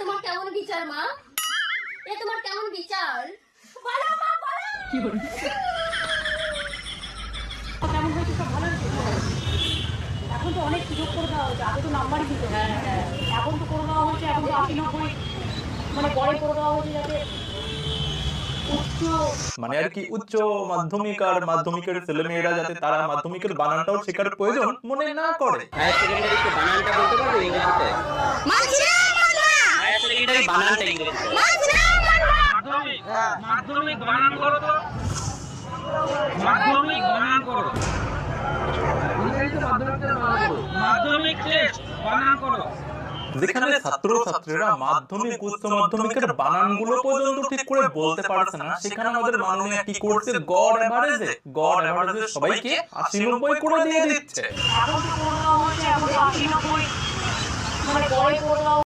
তোমার কেমন বিচার মা? এ তোমার কেমন বিচার? বলো মা বলো! কেমন হয়েছে সব ভালো হয়েছে? এখন তো অনেক সুযোগ করে দেওয়া হয়েছে। আগে তো নাম্বারই দিত এখন তো করে দেওয়া হয়েছে এখন তো আশি নব্বই। মানে পরে করে দেওয়া হয়েছে যাতে মানে আর কি উচ্চ মাধ্যমিক আর মাধ্যমিকের ছেলেমেয়েরা যাতে তারা মাধ্যমিকের বানানটাও শেখার প্রয়োজন মনে না করে। হায়ার সেকেন্ডারিতে বানানটা বলতে পারবে ইংরেজিতে হায়ার সেকেন্ডারি বানানটা ইংরেজিতে মাধ্যমিক মাধ্যমিক বানান করো তো। মাধ্যমিক বানান করো। মাধ্যমিক টেস্ট বানান করো। যেখানে ছাত্র ছাত্রীরা মাধ্যমিক উচ্চ মাধ্যমিকের বানানগুলো পর্যন্ত ঠিক করে বলতে পারছে না সেখানে আমাদের মাননীয় কি করছে? গড় এভারেজে গড় এভারেজে সবাইকে আশি নব্বই করে দিয়ে দিচ্ছে।